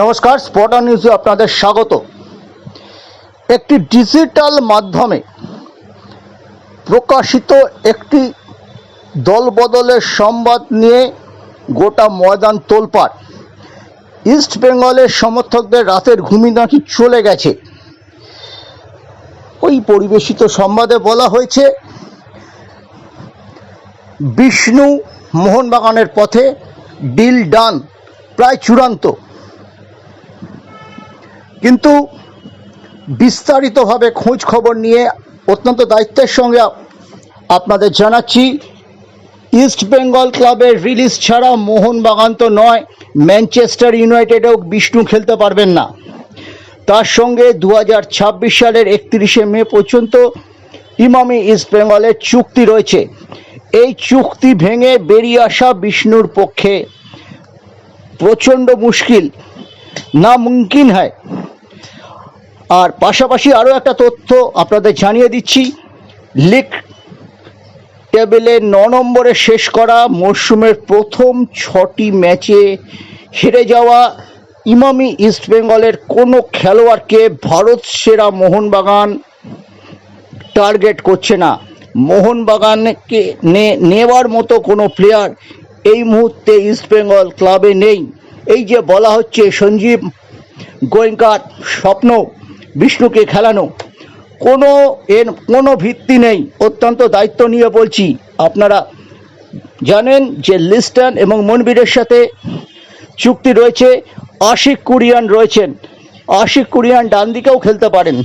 নমস্কার স্পটার নিউজে আপনাদের স্বাগত। একটি ডিজিটাল মাধ্যমে প্রকাশিত একটি দলবদলের সংবাদ নিয়ে গোটা ময়দান তোলপাড়। ইস্ট বেঙ্গলের সমর্থকদের রাতের ঘুমি নাকি চলে গেছে। ওই পরিবেশিত সংবাদে বলা হয়েছে, বিষ্ণু মোহনবাগানের পথে ডিল ডান, প্রায় চূড়ান্ত। কিন্তু বিস্তারিতভাবে খোঁজ খবর নিয়ে অত্যন্ত দায়িত্বের সঙ্গে আপনাদের জানাচ্ছি, ইস্ট বেঙ্গল ক্লাবের রিলিজ ছাড়া মোহনবাগান তো নয়, ম্যানচেস্টার ইউনাইটেডেও বিষ্ণু খেলতে পারবেন না। তার সঙ্গে দু হাজার ছাব্বিশ সালের একত্রিশে মে পর্যন্ত ইমামি ইস্ট বেঙ্গলের চুক্তি রয়েছে। এই চুক্তি ভেঙে বেরিয়ে আসা বিষ্ণুর পক্ষে প্রচণ্ড মুশকিল না মুমকিন হয়। আর পাশাপাশি আরও একটা তথ্য আপনাদের জানিয়ে দিচ্ছি। লিগ টেবিলে ন নম্বরে শেষ করা মরশুমের প্রথম ছটি ম্যাচে হেরে যাওয়া ইমামি ইস্টবেঙ্গলের কোনো খেলোয়াড়কে ভারত সেরা মোহনবাগান টার্গেট করছে না। মোহনবাগানকে নেওয়ার মতো কোনো প্লেয়ার এই মুহূর্তে ইস্টবেঙ্গল ক্লাবে নেই। এই যে বলা হচ্ছে সঞ্জীব গোয়েঙ্কার স্বপ্ন বিষ্ণুকে খেলানো। কোনো এর কোনো ভিত্তি নেই। অত্যন্ত দায়িত্ব নিয়ে বলছি, আপনারা জানেন যে লিস্টন এবং মনবীরের সাথে চুক্তি রয়েছে, আশিক কুরিয়ান রয়েছেন। আশিক কুরিয়ান ডান দিকেও খেলতে পারেন,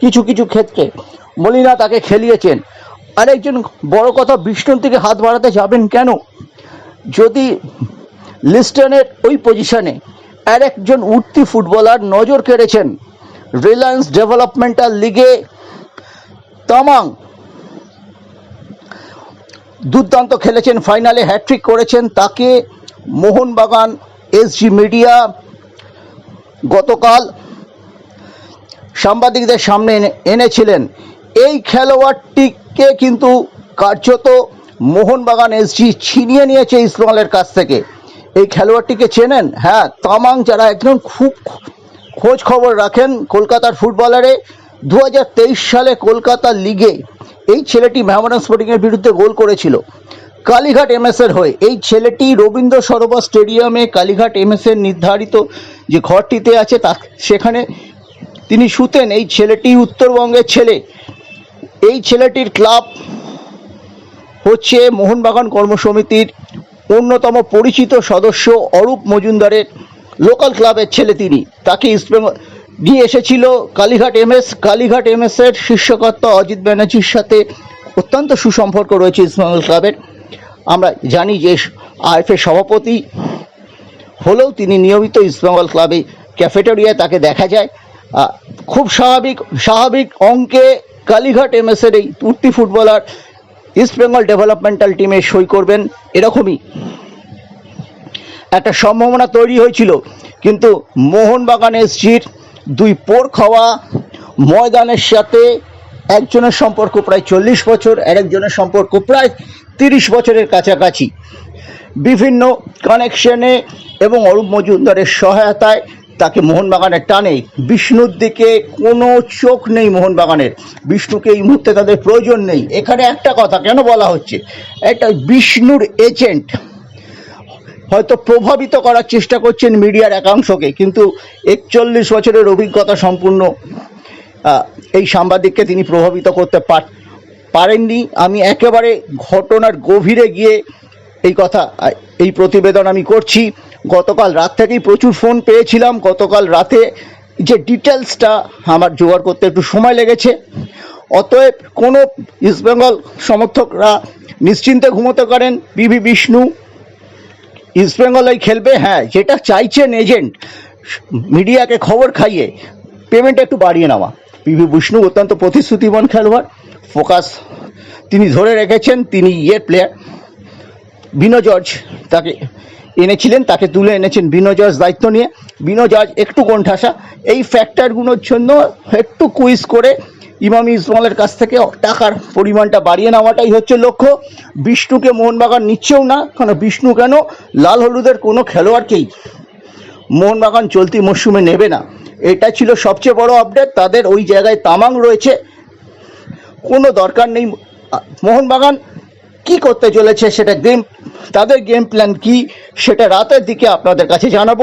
কিছু কিছু ক্ষেত্রে। মলিনা তাকে খেলিয়েছেন। আরেকজন বড় কথা, বিষ্ণুর দিকে হাত বাড়াতে যাবেন কেন? যদি লিস্টনের ওই পজিশনে আর একজন উঠতি ফুটবলার নজর কেড়েছেন রিলায়েন্স ডেভেলপমেন্টাল লিগে তামাং দুর্দান্ত খেলেছেন, ফাইনালে হ্যাট্রিক করেছেন তাকে মোহনবাগান এসজি মিডিয়া। গতকাল সাংবাদিকদের সামনে এনে- এনেছিলেন। এই খেলোয়াড়টিকে কিন্তু কার্যত মোহনবাগান এসজি ছিনিয়ে নিয়েছে ইসমালের কাছ থেকে। এই খেলোয়াড়টিকে চেনেন? হ্যাঁ তামাং যারা একদম খুব খোঁজ খবর রাখেন কলকাতার ফুটবলারে। দু হাজার তেইশ সালে কলকাতা লিগে এই ছেলেটি মেহমান স্পোর্টিংয়ের বিরুদ্ধে গোল করেছিল। কালীঘাট এমএসের হয়ে। এই ছেলেটি রবীন্দ্র সরোবর স্টেডিয়ামে কালীঘাট এমএসের নির্ধারিত যে ঘরটিতে আছে, তা সেখানে তিনি শুতেন। এই ছেলেটি উত্তরবঙ্গের ছেলে। এই ছেলেটির ক্লাব হচ্ছে মোহনবাগান কর্মসমিতির অন্যতম পরিচিত সদস্য অরূপ মজুমদারের লোকাল ক্লাবের ছেলে তিনি। তাকে ইস্টবেঙ্গল নিয়ে এসেছিল কালীঘাট এমএস কালীঘাট এমএস এর শীর্ষকর্তা অজিত ব্যানার্জির সাথে অত্যন্ত সুসম্পর্ক রয়েছে ইস্টবেঙ্গল ক্লাবের। আমরা জানি যে আইএফের সভাপতি হলেও তিনি নিয়মিত ইস্টবেঙ্গল ক্লাবে ক্যাফেটেরিয়ায় তাকে দেখা যায়। খুব স্বাভাবিক স্বাভাবিক অঙ্কে কালীঘাট এমএসের এই তুর্তি ফুটবলার ইস্টবেঙ্গল ডেভেলপমেন্টাল টিমে সই করবেন এরকমই। একটা সম্ভাবনা তৈরি হয়েছিল। কিন্তু মোহনবাগান এসজির দুই পোর খাওয়া, ময়দানের সাথে একজনের সম্পর্ক প্রায় চল্লিশ বছর আর একজনের সম্পর্ক প্রায় তিরিশ বছরের কাছাকাছি। বিভিন্ন কানেকশনে এবং অরূপ মজুমদারের সহায়তায় তাকে মোহনবাগানের টানে। বিষ্ণুর দিকে কোনো চোখ নেই মোহনবাগানের। বিষ্ণুকে এই মুহূর্তে তাদের প্রয়োজন নেই। এখানে একটা কথা কেন বলা হচ্ছে? একটা বিষ্ণুর এজেন্ট হয়তো প্রভাবিত করার চেষ্টা করছেন মিডিয়ার একাংশকে, কিন্তু একচল্লিশ বছরের অভিজ্ঞতা সম্পূর্ণ এই সাংবাদিককে তিনি প্রভাবিত করতে পার- পারেননি। আমি একেবারে ঘটনার গভীরে গিয়ে এই কথা এই প্রতিবেদন আমি করছি। গতকাল রাত থেকেই প্রচুর ফোন পেয়েছিলাম। গতকাল রাতে যে ডিটেলসটা আমার জোগাড় করতে একটু সময় লেগেছে। অতএব কোনো ইস্টবেঙ্গল সমর্থকরা নিশ্চিন্তে ঘুমোতে পারেন। পিভি বিষ্ণু ইস্টবেঙ্গলই খেলবে হ্যাঁ যেটা চাইছেন এজেন্ট মিডিয়াকে খবর খাইয়ে পেমেন্ট একটু বাড়িয়ে নেওয়া। পিভি বিষ্ণু অত্যন্ত প্রতিশ্রুতিবান খেলোয়াড় ফোকাস তিনি ধরে রেখেছেন, তিনি ইয়ে প্লেয়ার বিনো জর্জ তাকে এনেছিলেন, তাকে তুলে এনেছেন বিনো জর্জ দায়িত্ব নিয়ে। বিনো জর্জ একটু কোণঠাসা, এই ফ্যাক্টরগুলোর জন্য একটু কুইজ করে ইমামি ইসমালের কাছ থেকে টাকার পরিমাণটা বাড়িয়ে নেওয়াটাই হচ্ছে লক্ষ্য। বিষ্ণুকে মোহনবাগান নিচ্ছেও না কারণ বিষ্ণু কেন? লাল হলুদের কোনো খেলোয়াড়কেই মোহনবাগান চলতি মরশুমে নেবে না। এটা ছিল সবচেয়ে বড় আপডেট তাদের ওই জায়গায় তামাং রয়েছে। কোনো দরকার নেই। মোহনবাগান কি করতে চলেছে সেটা গেম তাদের গেম প্ল্যান কি, সেটা রাতের দিকে আপনাদের কাছে জানাব।